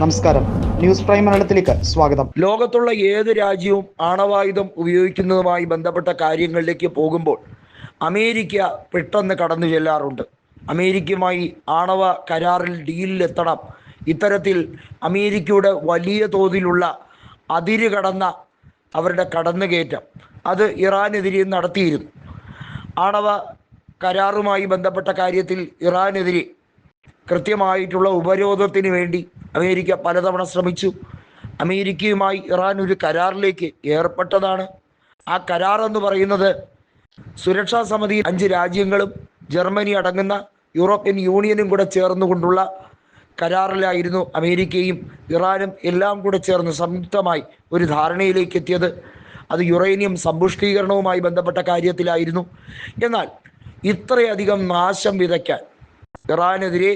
നമസ്കാരം. News prime മലയാളത്തിലേക്ക് സ്വാഗതം. ലോകത്തുള്ള ഏത് രാജ്യവും ആണവായുധം ഉപയോഗിക്കുന്നതുമായി ബന്ധപ്പെട്ട കാര്യങ്ങളിലേക്ക് പോകുമ്പോൾ അമേരിക്ക പെട്ടെന്ന് കടന്നു ചെല്ലാറുണ്ട്. അമേരിക്കയുമായി ആണവ കരാറിൽ ഡീലിലെത്തണം ഇത്തരത്തിൽ അമേരിക്കയുടെ വലിയ തോതിലുള്ള അതിര് കടന്ന അവരുടെ കടന്നുകയറ്റം അത് ഇറാനെതിരെ നടത്തിയിരുന്നു. ആണവ കരാറുമായി ബന്ധപ്പെട്ട കാര്യത്തിൽ ഇറാനെതിരെ കൃത്യമായിട്ടുള്ള ഉപരോധത്തിന് വേണ്ടി അമേരിക്ക പലതവണ ശ്രമിച്ചു. അമേരിക്കയുമായി ഇറാൻ ഒരു കരാറിലേക്ക് ഏർപ്പെട്ടതാണ്. ആ കരാർ എന്ന് പറയുന്നത് സുരക്ഷാ സമിതി അഞ്ച് രാജ്യങ്ങളും ജർമ്മനി അടങ്ങുന്ന യൂറോപ്യൻ യൂണിയനും കൂടെ ചേർന്നുകൊണ്ടുള്ള കരാറിലായിരുന്നു അമേരിക്കയും ഇറാനും എല്ലാം കൂടെ ചേർന്ന് സംയുക്തമായി ഒരു ധാരണയിലേക്ക് എത്തിയത്. അത് യുറേനിയം സമ്പുഷ്ടീകരണവുമായി ബന്ധപ്പെട്ട കാര്യത്തിലായിരുന്നു. എന്നാൽ ഇത്രയധികം നാശം വിതയ്ക്കാൻ ഇറാനെതിരെ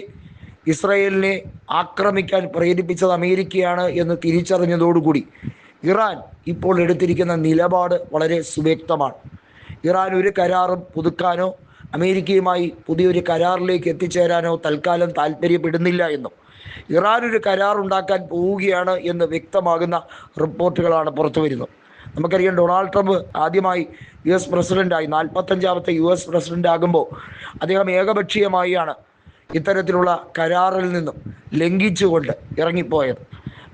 ഇസ്രയേലിനെ ആക്രമിക്കാൻ പ്രേരിപ്പിച്ചത് അമേരിക്കയാണ് എന്ന് തിരിച്ചറിഞ്ഞതോടുകൂടി ഇറാൻ ഇപ്പോൾ എടുത്തിരിക്കുന്ന നിലപാട് വളരെ സുവ്യക്തമാണ്. ഇറാൻ ഒരു കരാറും പുതുക്കാനോ അമേരിക്കയുമായി പുതിയൊരു കരാറിലേക്ക് എത്തിച്ചേരാനോ തൽക്കാലം താല്പര്യപ്പെടുന്നില്ല എന്നും ഇറാൻ ഒരു കരാർ ഉണ്ടാക്കാൻ പോവുകയാണ് എന്ന് വ്യക്തമാകുന്ന റിപ്പോർട്ടുകളാണ് പുറത്തു വരുന്നത്. നമുക്കറിയാം ഡൊണാൾഡ് ട്രംപ് ആദ്യമായി യു എസ് പ്രസിഡന്റായി നാൽപ്പത്തഞ്ചാമത്തെ യു എസ് പ്രസിഡന്റ് ആകുമ്പോൾ അദ്ദേഹം ഏകപക്ഷീയമായാണ് ഇത്തരത്തിലുള്ള കരാറിൽ നിന്നും ലംഘിച്ചുകൊണ്ട് ഇറങ്ങിപ്പോയത്.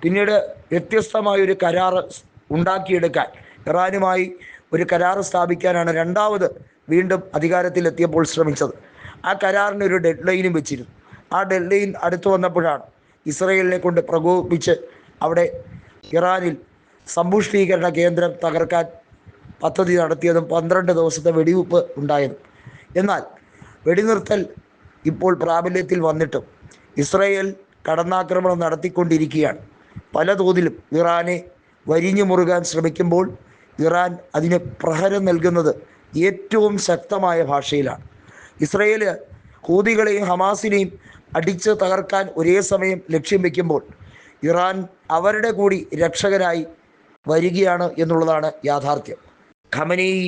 പിന്നീട് വ്യത്യസ്തമായൊരു കരാർ ഉണ്ടാക്കിയെടുക്കാൻ ഇറാനുമായി ഒരു കരാർ സ്ഥാപിക്കാനാണ് രണ്ടാമത് വീണ്ടും അധികാരത്തിലെത്തിയപ്പോൾ ശ്രമിച്ചത്. ആ കരാറിന് ഒരു ഡെഡ് ലൈനും വെച്ചിരുന്നു. ആ ഡെഡ് ലൈൻ അടുത്തു വന്നപ്പോഴാണ് ഇസ്രയേലിനെ കൊണ്ട് പ്രകോപിപ്പിച്ച് അവിടെ ഇറാനിൽ സമ്പുഷ്ടീകരണ കേന്ദ്രം തകർക്കാൻ പദ്ധതി നടത്തിയതും പന്ത്രണ്ട് ദിവസത്തെ വെടിവെപ്പ് ഉണ്ടായതും. എന്നാൽ വെടിനിർത്തൽ ഇപ്പോൾ പ്രാബല്യത്തിൽ വന്നിട്ടും ഇസ്രയേൽ കടന്നാക്രമണം നടത്തിക്കൊണ്ടിരിക്കുകയാണ്. പല തോതിലും ഇറാനെ വരിഞ്ഞു മുറുകാൻ ശ്രമിക്കുമ്പോൾ ഇറാൻ അതിന് പ്രഹരം നൽകുന്നത് ഏറ്റവും ശക്തമായ ഭാഷയിലാണ്. ഇസ്രയേൽ ഹൂതികളെയും ഹമാസിനെയും അടിച്ച് തകർക്കാൻ ഒരേ സമയം ലക്ഷ്യം വയ്ക്കുമ്പോൾ ഇറാൻ അവരുടെ കൂടി രക്ഷകരായി വരികയാണ് എന്നുള്ളതാണ് യാഥാർത്ഥ്യം. ഖമനേയി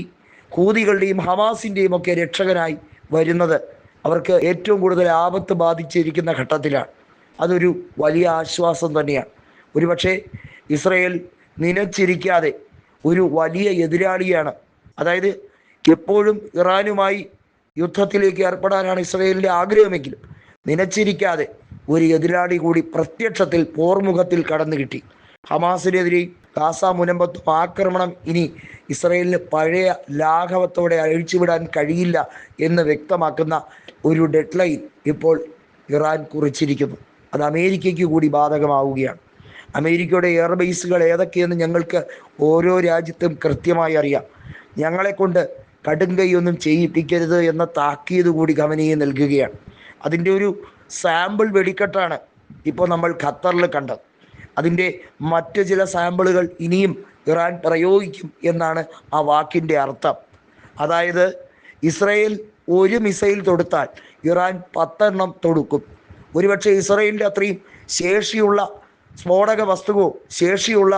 ഹൂതികളുടെയും ഹമാസിന്റെയും ഒക്കെ രക്ഷകനായി വരുന്നത് അവർക്ക് ഏറ്റവും കൂടുതൽ ആപത്ത് ബാധിച്ചിരിക്കുന്ന ഘട്ടത്തിലാണ്. അതൊരു വലിയ ആശ്വാസം തന്നെയാണ്. ഒരുപക്ഷെ ഇസ്രയേൽ നനച്ചിരിക്കാതെ ഒരു വലിയ എതിരാളിയാണ്. അതായത് എപ്പോഴും ഇറാനുമായി യുദ്ധത്തിലേക്ക് ഏർപ്പെടാനാണ് ഇസ്രയേലിന്റെ ആഗ്രഹമെങ്കിലും നനച്ചിരിക്കാതെ ഒരു എതിരാളി കൂടി പ്രത്യക്ഷത്തിൽ പോർമുഖത്തിൽ കടന്നു കിട്ടി ഹമാസിനെതിരെയും ഗാസ മുനമ്പത്തും ആക്രമണം ഇനി ഇസ്രയേലിന് പഴയ ലാഘവത്തോടെ അഴിച്ചുവിടാൻ കഴിയില്ല എന്ന് വ്യക്തമാക്കുന്ന ഒരു ഡെഡ് ലൈൻ ഇപ്പോൾ ഇറാൻ കുറിച്ചിരിക്കുന്നു. അത് അമേരിക്കയ്ക്ക് കൂടി ബാധകമാവുകയാണ്. അമേരിക്കയുടെ എയർബേസുകൾ ഏതൊക്കെയെന്ന് ഞങ്ങൾക്ക് ഓരോ രാജ്യത്തും കൃത്യമായി അറിയാം. ഞങ്ങളെ കൊണ്ട് കടുങ്കൈയൊന്നും ചെയ്യിപ്പിക്കരുത് എന്ന താക്കീത് കൂടി ഗമനീയ നൽകുകയാണ്. അതിന്റെ ഒരു സാമ്പിൾ വെടിക്കെട്ടാണ് ഇപ്പോൾ നമ്മൾ ഖത്തറിൽ കണ്ടത്. അതിന്റെ മറ്റു ചില സാമ്പിളുകൾ ഇനിയും ഇറാൻ പ്രയോഗിക്കും എന്നാണ് ആ വാക്കിന്റെ അർത്ഥം. അതായത് ഇസ്രയേൽ ഒരു മിസൈൽ തൊടുത്താൽ ഇറാൻ പത്തെണ്ണം തൊടുക്കും. ഒരുപക്ഷെ ഇസ്രയേലിന്റെ അത്രയും ശേഷിയുള്ള സ്ഫോടക വസ്തുവോ ശേഷിയുള്ള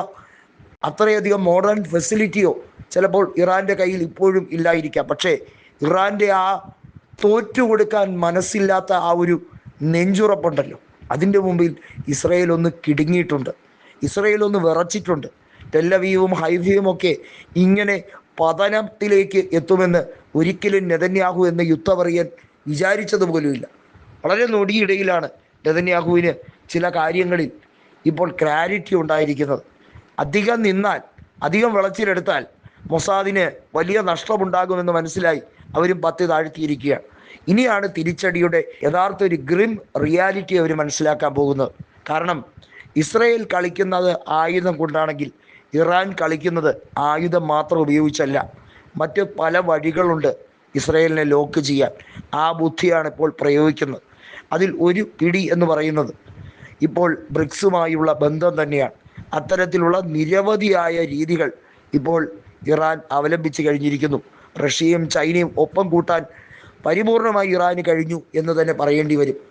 അത്രയധികം മോഡേൺ ഫെസിലിറ്റിയോ ചിലപ്പോൾ ഇറാന്റെ കയ്യിൽ ഇപ്പോഴും ഇല്ലായിരിക്കാം. പക്ഷേ ഇറാന്റെ ആ തോറ്റു കൊടുക്കാൻ മനസ്സില്ലാത്ത ആ ഒരു നെഞ്ചുറപ്പുണ്ടല്ലോ. അതിന്റെ മുമ്പിൽ ഇസ്രയേൽ ഒന്ന് കിടുങ്ങിയിട്ടുണ്ട്. ഇസ്രയേൽ ഒന്ന് വിറച്ചിട്ടുണ്ട്. ടെല്ലവീവും ഹൈഫയും ഒക്കെ ഇങ്ങനെ പതനത്തിലേക്ക് എത്തുമെന്ന് ഒരിക്കലും നെതന്യാഹു എന്ന യുദ്ധപറിയൻ വിചാരിച്ചത് പോലുമില്ല. വളരെ നൊടിയിടയിലാണ് നെതന്യാഹുവിന് ചില കാര്യങ്ങളിൽ ഇപ്പോൾ ക്ലാരിറ്റി ഉണ്ടായിരിക്കുന്നത്. അധികം നിന്നാൽ അധികം വിളച്ചിലെടുത്താൽ മൊസാദിന് വലിയ നഷ്ടമുണ്ടാകുമെന്ന് മനസ്സിലായി അവരും പത്ത് താഴ്ത്തിയിരിക്കുകയാണ്. ഇനിയാണ് തിരിച്ചടിയുടെ യഥാർത്ഥ ഒരു ഗ്രിം റിയാലിറ്റി അവർ മനസ്സിലാക്കാൻ പോകുന്നത്. കാരണം ഇസ്രയേൽ കളിക്കുന്നത് ആയുധം കൊണ്ടാണെങ്കിൽ ഇറാൻ കളിക്കുന്നത് ആയുധം മാത്രം ഉപയോഗിച്ചല്ല. മറ്റ് പല വഴികളുണ്ട് ഇസ്രയേലിനെ ലോക്ക് ചെയ്യാൻ. ആ ബുദ്ധിയാണ് ഇപ്പോൾ പ്രയോഗിക്കുന്നത്. അതിൽ ഒരു പിടി എന്ന് പറയുന്നത് ഇപ്പോൾ ബ്രിക്സുമായുള്ള ബന്ധം തന്നെയാണ്. അത്തരത്തിലുള്ള നിരവധിയായ രീതികൾ ഇപ്പോൾ ഇറാൻ അവലംബിച്ച് കഴിഞ്ഞിരിക്കുന്നു. റഷ്യയും ചൈനയും ഒപ്പം കൂട്ടാൻ പരിപൂർണമായി ഇറാന് കഴിഞ്ഞു എന്ന് തന്നെ പറയേണ്ടി വരും.